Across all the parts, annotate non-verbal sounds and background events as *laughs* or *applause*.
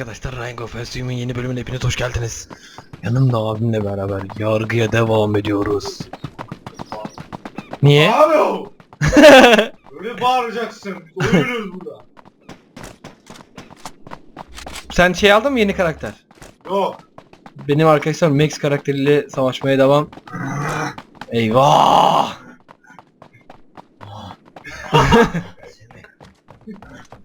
arkadaşlar Ryan Gofelsiyum'un yeni bölümüne hepiniz hoş geldiniz. Yanımda abimle beraber yargıya devam ediyoruz. Niye? Alo! *laughs* Öyle bağıracaksın. Uyuyoruz burada. Sen şey aldın mı yeni karakter? Yok. Benim arkadaşlar Max karakteriyle savaşmaya devam. Eyvah! *laughs* *laughs*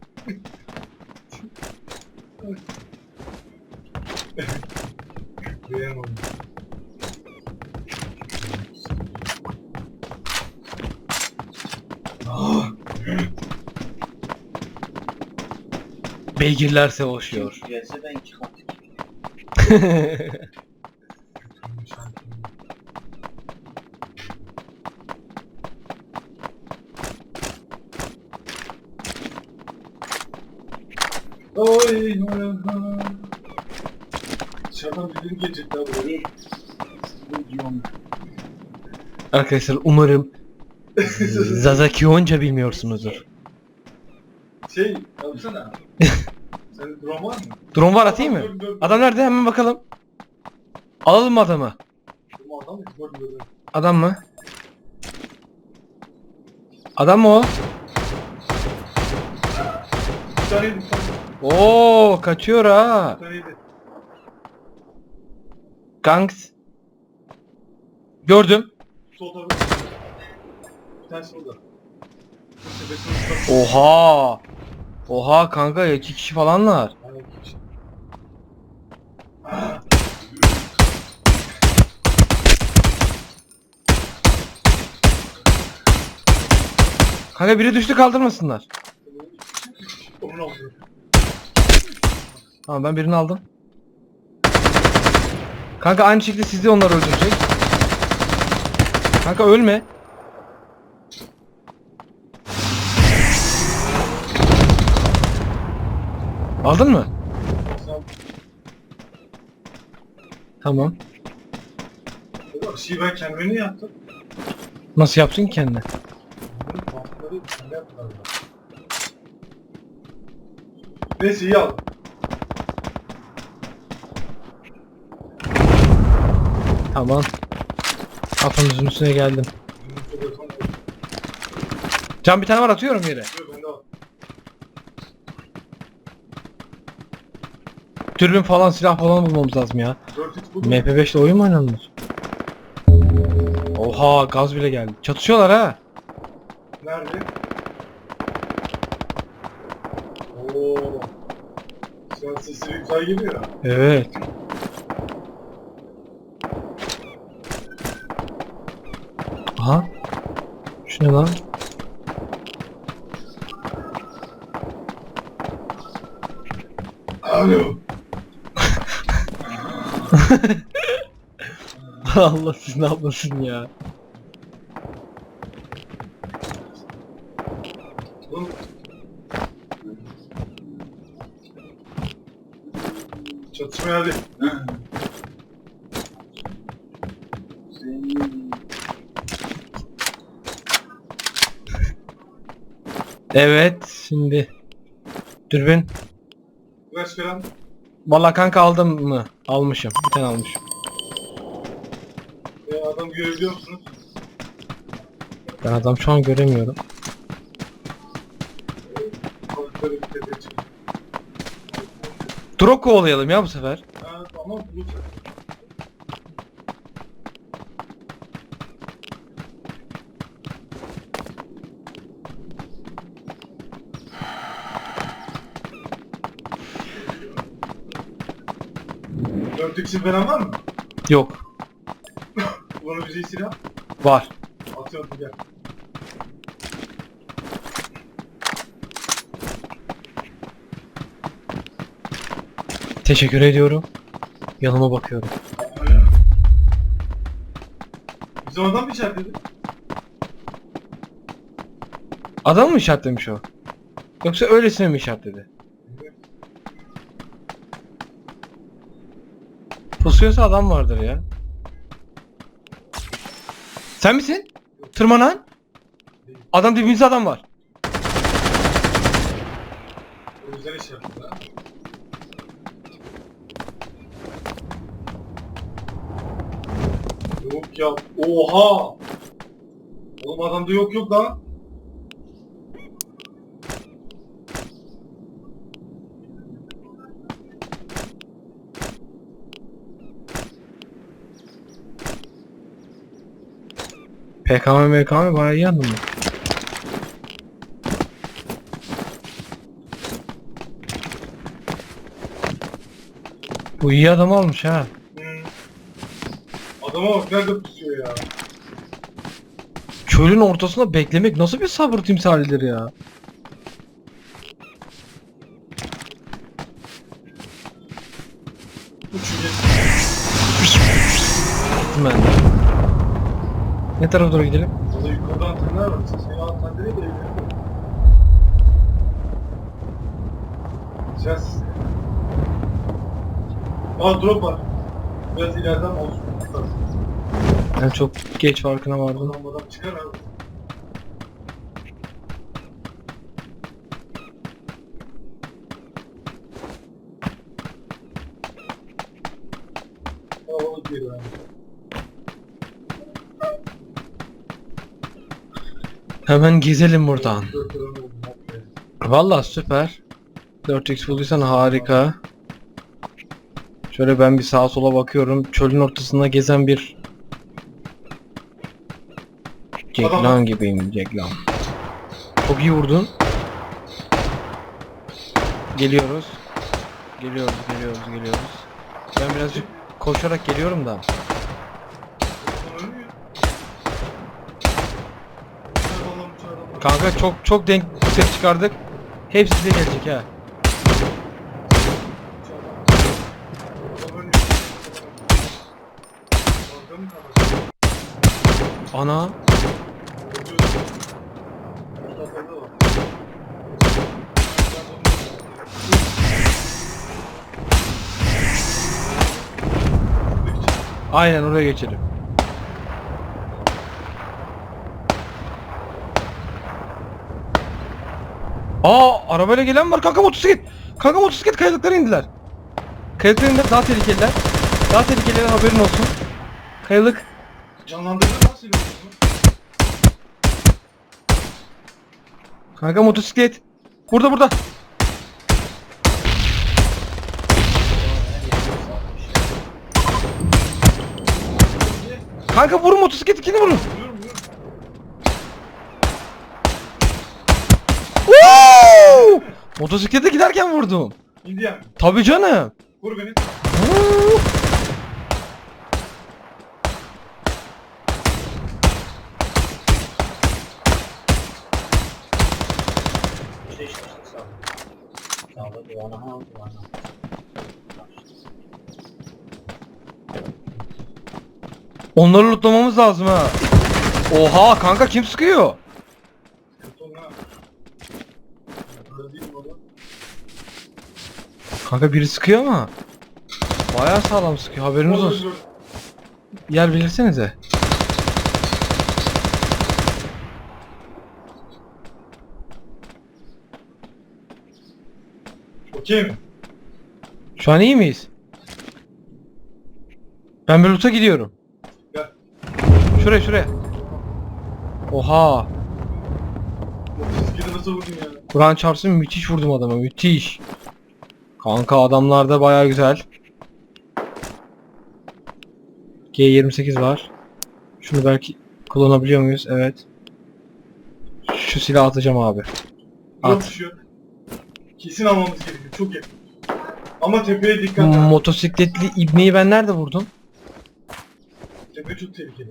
Beygirler savaşıyor. Gelse ben iki kat. Oy, oy. Dışarıdan birini gelecek daha. Bu arkadaşlar umarım Zazaki Onca bilmiyorsunuzdur. şey, yapsana. *laughs* Drone var mı? Drone var atayım mı? Dur, dur, dur. Adam nerede? Hemen bakalım. Alalım mı adamı? Adam? Dur, dur, dur. Adam mı? Adam mı o? Tane. Oo kaçıyor ha. Bir. Gangs. Gördüm. Sol tarafı. Bir tepesine uçtan. Oha. Oha kanka iki kişi falanlar. Kanka biri düştü kaldırmasınlar. Tamam ben birini aldım. Kanka aynı şekilde siz de onları öldürecek. Kanka ölme. Aldın mı? Tamam. o şeyi ben kendime niye yaptım? Nasıl yaptın ki kendine? Neyse iyi aldım. Tamam. Kafamızın üstüne geldim. Can bir tane var atıyorum yere. Yok bende var. Türbün falan silah falan bulmamız lazım ya. 4 x buldum. MP5 ile oyun mu oynanır? Oha gaz bile geldi. Çatışıyorlar ha. Nerede? Oo. Sen sesi güzel geliyor. Evet. Aha. Şu ne lan? Alo. *laughs* Allah siz ne yapmasın ya. Çatışmaya hadi. Evet şimdi. Dürbün. Ulaş falan. Valla kanka aldım mı? Almışım. Bir tane almışım. E, adam görebiliyor musunuz? Ben adam şu an göremiyorum. Balıkları bir. Drog kovalayalım ya bu sefer. Ha, tamam bulursak. Dört x'in falan var mı? Yok. *laughs* Kullanabileceği silah. Var. Atıyorum gel. Teşekkür ediyorum. Yanıma bakıyorum. Bize oradan mı işaretledi? Adam mı işaretlemiş o? Yoksa öylesine mi işaretledi? pusuyorsa adam vardır ya. Sen misin? Tırmanan? Adam dibimizde adam var. Güzel iş yaptın ha. Yok ya. Oha. Oğlum adamda yok yok lan. PKM MKM bayağı iyi anladın mı? Bu iyi adam olmuş ha. Hmm. Adama bak nerede pusuyor ya. Çölün ortasında beklemek nasıl bir sabır timsalidir ya. Ne tarafa doğru gidelim? Orada yukarıda antenler var. Seni de evliyor. Güzel sistem. Aa drop var. Biraz ileriden olsun. Ben çok geç farkına vardım. Adam adam çıkar abi. Havalı geliyor abi. Hemen gezelim buradan. Valla süper. 4x bulduysan harika. Şöyle ben bir sağa sola bakıyorum. Çölün ortasında gezen bir Ceklan gibiyim Ceklan. Çok iyi vurdun. Geliyoruz. Geliyoruz, geliyoruz, geliyoruz. Ben birazcık koşarak geliyorum da. Adam ölmüyor. Uçar oğlum, uçar oğlum. Kanka çok çok denk ses çıkardık. Hepsi size gelecek ha. Ana. Aynen oraya geçelim. Aa arabayla gelen var kanka motosiklet. Kanka motosiklet kayalıklara indiler. Kayalıklara indiler daha tehlikeliler. Daha tehlikeliler haberin olsun. Kayalık. Canlandırdın lan seni bunu. Kanka motosiklet. Burada burada. Kanka vurun motosiklet ikini vurun. Motosiklete giderken vurdum. Yani. Tabii canım. Vur beni. Woo! İşte işte işte sağ. Sağda duvana ha duvana. Onları lootlamamız lazım ha. Oha kanka kim sıkıyor? Mi oğlum? Kanka biri sıkıyor ama. Bayağı sağlam sıkıyor haberiniz Oğlum, olsun. Yer bilirsenize. Mi? Şu an iyi miyiz? Ben bir loot'a gidiyorum. Gel. Şuraya şuraya. Oha. Nasıl vurdun ya? Kur'an çarpsın müthiş vurdum adama müthiş. Kanka adamlarda baya güzel. G28 var. Şunu belki kullanabiliyor muyuz? Evet. Şu silahı atacağım abi. At. Kesin almamız gerekiyor. Çok yakın. Ama tepeye dikkat et. Motosikletli ibneyi ben nerede vurdum? Tepe çok tehlikeli.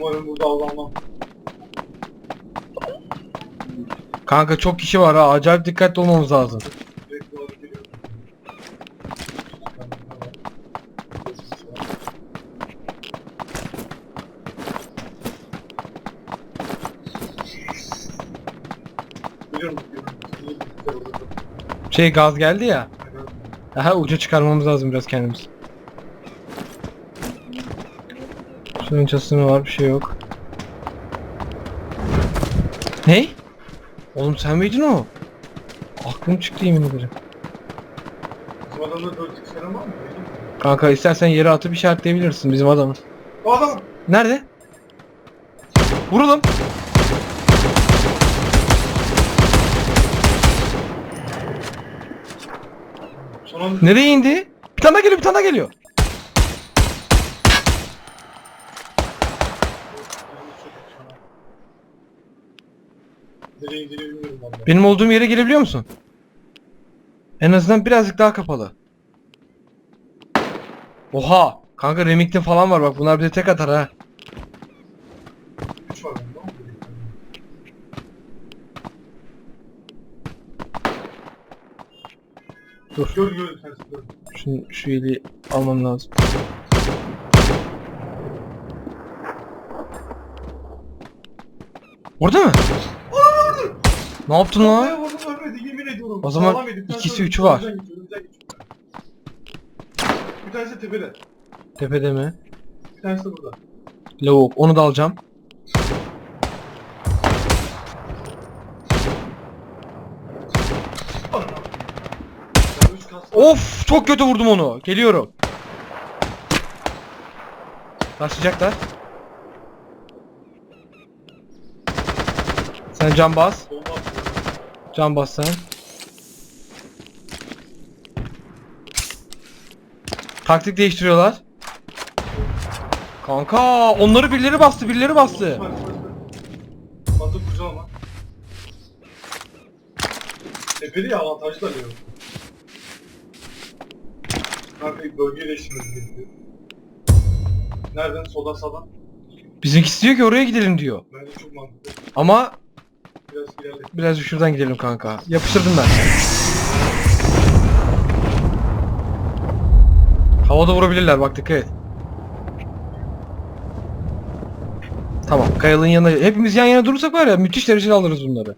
Umarım burada avlanmam. Kanka çok kişi var ha. Acayip dikkatli olmamız lazım. Biliyorum. Şey gaz geldi ya. Aha uca çıkarmamız lazım biraz kendimiz. Çatısında var bir şey yok. Ne? Oğlum sen miydin o? Aklım çıktı yemin ederim. Bizim adamda 4 x var mı? Kanka istersen yere atıp işaretleyebilirsin bizim adamı. O adam. Nerede? Vuralım. Son anda. Nereye indi? Bir tane daha geliyor, bir tane daha geliyor. Nereye. Benim olduğum yere gelebiliyor musun? En azından birazcık daha kapalı. Oha! Kanka Remington falan var bak bunlar bize tek atar ha. 3 var bende ama. Dur. Gör gör sen gör. Şunu, şu eli almam lazım. Orada mı? Ne yaptın lan? Kafaya vurdum ölmedi yemin ediyorum. O zaman Sağlam ikisi, üçü var. Önümden geçiyor, önümden geçiyor. Bir tanesi tepede. Tepede mi? Bir tanesi de burada. Lavuk. Onu da alacağım. Anam. Ya üç kas- Of! Çok kötü vurdum onu. Geliyorum. Başlayacaklar. Sen can bas. Can bas sen. Taktik değiştiriyorlar. Kanka onları birileri bastı birileri bastı. Batı kuracağım ama. Tepeli ya avantajlı alıyor. Kanka bölge değiştirmemiz gerekiyor. Nereden? Soldan sağdan. Bizimkisi diyor ki oraya gidelim diyor. Bence çok mantıklı. Ama Biraz ilerle. biraz şuradan gidelim kanka. Yapıştırdım ben. Havada vurabilirler bak dikkat et. Tamam kayalığın yanına hepimiz yan yana durursak var ya müthiş derecede alırız bunları.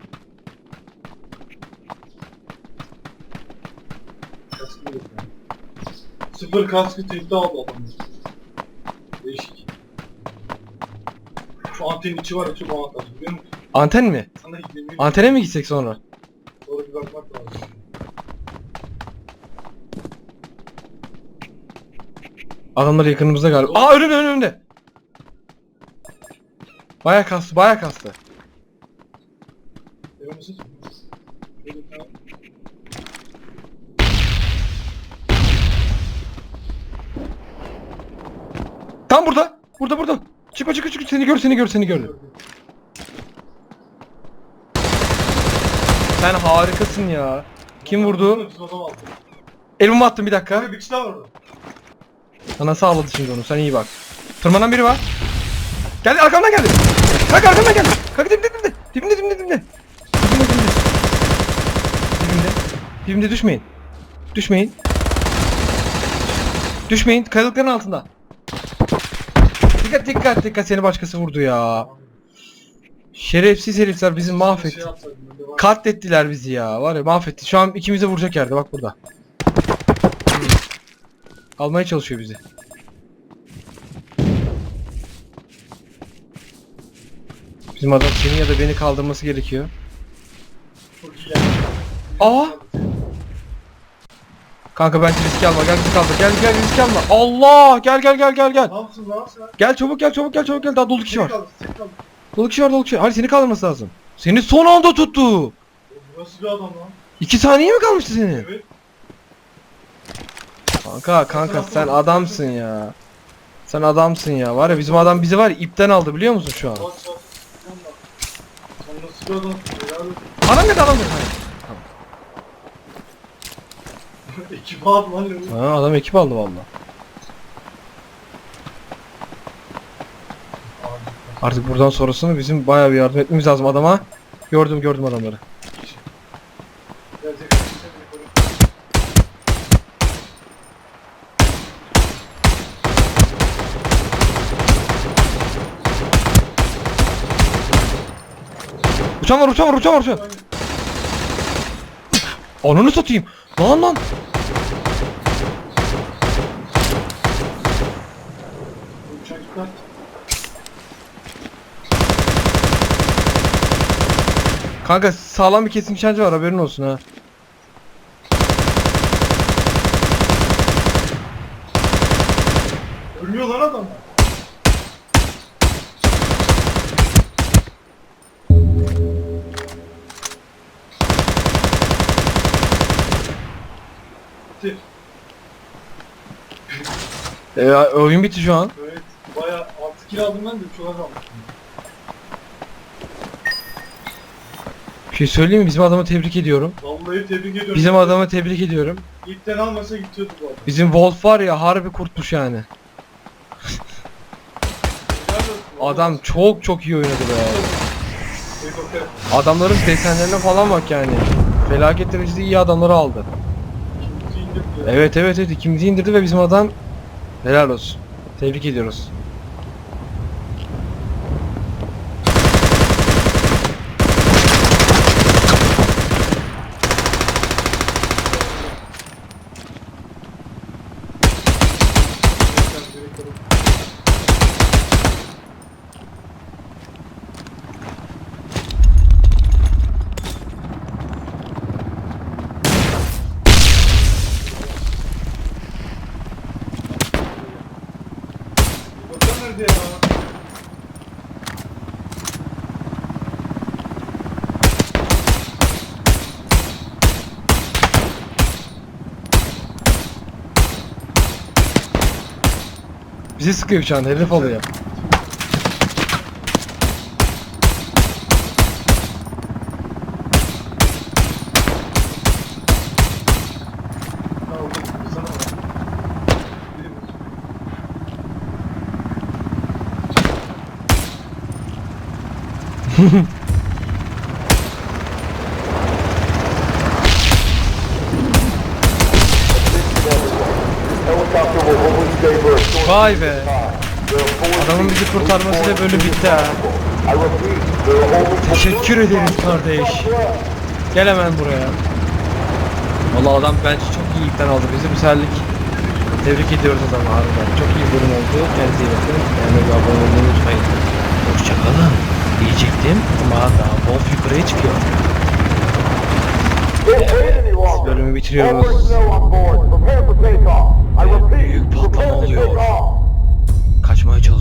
Kaskı yok yani. Sıfır kaskı tekte aldı adamı. Değişik. Şu antenin içi var ya çok avantajlı biliyor musun? Anten mi? Antene mi gitsek sonra? Doğru bir bakmak lazım. Adamlar yakınımızda galiba. Aa önümde önümde. Baya kastı baya kastı. Tam burada. Burada burada. Çıkma çıkma çıkma seni gör seni gör seni gördü. Sen harikasın ya. Kim vurdu? Elimi attım bir dakika. Kanka bir kişi daha orada. Sana sağladı şimdi onu sen iyi bak. Tırmanan biri var. Geldi arkamdan geldi. Kanka arkamdan geldi. Kanka dibimde dibimde. Dibimde dibimde dibimde. Dibimde dibimde. Dibimde. Dibimde düşmeyin. Düşmeyin. Düşmeyin. Kayalıkların altında. Dikkat dikkat dikkat seni başkası vurdu ya. Şerefsiz herifler bizi mahvetti. Şey yapsaydım ben de var. Katlettiler bizi ya. Var ya mahvetti. Şu an ikimize vuracak yerde bak burada. Hmm. Almaya çalışıyor bizi. Bizim adam seni ya da beni kaldırması gerekiyor. Çok iyi yani. Aa! Kanka bence risk alma. Gel bizi kaldır. Gel gel risk alma. Allah! Gel gel gel gel gel. Ne yapsın ne yapsın? Gel çabuk gel çabuk gel çabuk gel. Daha dolu kişi var. Kaldır. Dolu kişi var dolu kişi. Hadi seni kaldırması lazım. Seni son anda tuttu. Bu Nasıl bir adam lan? İki saniye mi kalmıştı senin? Evet. Kanka kanka sen adamsın ya. Sen adamsın ya. Var ya bizim adam bizi var ya ipten aldı biliyor musun şu an? Sen nasıl bir olsun. Adam geldi adam. *laughs* Ekip aldı lan ne? Ha, adam ekip aldı valla. Artık buradan sonrasını bizim bayağı bir yardım etmemiz lazım adama. Gördüm gördüm adamları. Uçan var uçan var uçan var uçan. Ananı satayım. Lan lan. Kanka sağlam bir kesim nişancı var haberin olsun ha. Ölmüyor lan adam. Bitti. E, oyun bitti şu an. Evet. Baya 6 kill aldım ben de çok az aldım. Bir şey söyleyeyim mi? Bizim adamı tebrik ediyorum. Vallahi tebrik ediyorum. Bizim adamı tebrik ediyorum. İlkten almasa gidiyordu bu adam. Bizim Wolf var ya harbi kurtmuş yani. Adam çok çok iyi oynadı be. Helikopter. Adamların desenlerine falan bak yani. Felaket derecede iyi adamları aldı. Kimisi indirdi ya. Evet evet evet ikimizi indirdi ve bizim adam helal olsun. Tebrik ediyoruz. Helikopter nerede ya? Bizi sıkıyor şu an hedef alıyor. *laughs* Ha orada bir sana var. Biri bu. Helicopter will only stay for a short Vay be. Adamın bizi kurtarmasıyla bölüm bitti ha. Teşekkür ederiz kardeş. Gel hemen buraya. Valla adam bence çok iyi ilkten aldı bizi seferlik. Tebrik ediyoruz adamı harbiden. Çok iyi bölüm oldu. Kendinize iyi bakın. Yani abone olmayı unutmayın. Hoşçakalın. Diyecektim ama daha Wolf yukarıya çıkıyor. Bölümü bitiriyoruz. Büyük patlama oluyor. Kaçmaya çalış.